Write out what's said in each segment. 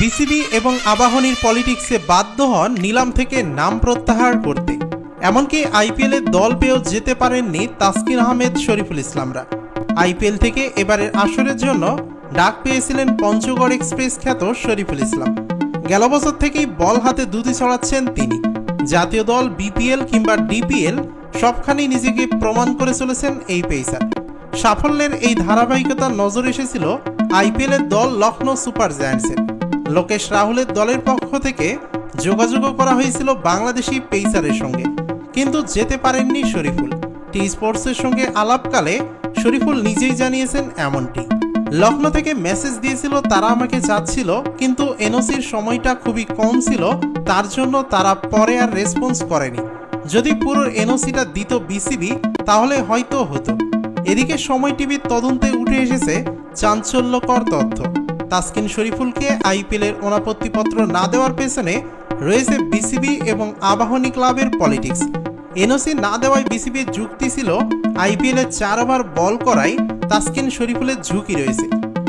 BCB এবং আবাহনীর পলিটিক্সে বাধ্য হন নিলাম থেকে নাম প্রত্যাহার করতে। এমনকি আইপিএলে দল পেয়েও যেতে পারেননি তাসকিন আহমেদ, শরীফুল ইসলামরা। আইপিএল থেকে এবারের আসরের জন্য ডাক পেয়েছিলেন পঞ্চগড় এক্সপ্রেস খ্যাত শরীফুল ইসলাম। গেল বছর থেকেই বল হাতে দুধি ছড়াচ্ছেন তিনি। জাতীয় দল বিপিএল কিংবা ডিপিএল সবখানেই নিজেকে প্রমাণ করে চলেছেন এই পেসার। সাফল্যের এই ধারাবাহিকতা নজর এসেছিল আইপিএলের দল লখনৌ সুপার জায়ান্টসের। লোকেশ রাহুলের দলের পক্ষ থেকে যোগাযোগও করা হয়েছিল বাংলাদেশি পেইসারের সঙ্গে। কিন্তু যেতে পারেননি শরীফুল। টি স্পোর্টসের সঙ্গে আলাপকালে শরীফুল নিজেই জানিয়েছেন এমনটি। লখনৌ থেকে মেসেজ দিয়েছিল, তারা আমাকে চাচ্ছিল কিন্তু এনওসির সময়টা খুবই কম ছিল, তার জন্য তারা পরে আর রেসপন্স করেনি। যদি পুরো এনওসিটা দিত বিসিবি, তাহলে হয়তো হতো। এদিকে সময় টিভির তদন্তে উঠে এসেছে চাঞ্চল্যকর তথ্য। তাসকিন শরীফুলকে আইপিএলের অনাপত্তিপত্র না দেওয়ার পেছনে রয়েছে বিসিবি এবং আবাহনী ক্লাবের পলিটিক্স। এনওসি না দেওয়ায় বিসিবির যুক্তি ছিল, আইপিএলে চার ওভার বল করাই তাসকিন শরীফুলের ঝুঁকি রয়েছে।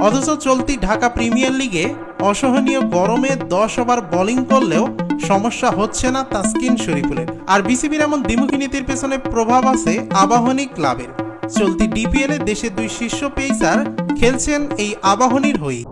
অথচ চলতি ঢাকা প্রিমিয়ার লিগে অসহনীয় গরমে দশ ওভার বোলিং করলেও সমস্যা হচ্ছে না তাসকিন শরীফুলের। আর বিসিবির এমন দ্বিমুখী নীতির পেছনে প্রভাব আছে আবাহনী ক্লাবের। চলতি ডিপিএলে দেশের দুই শীর্ষ পেসার খেলছেন এই আবাহনীর হয়ে।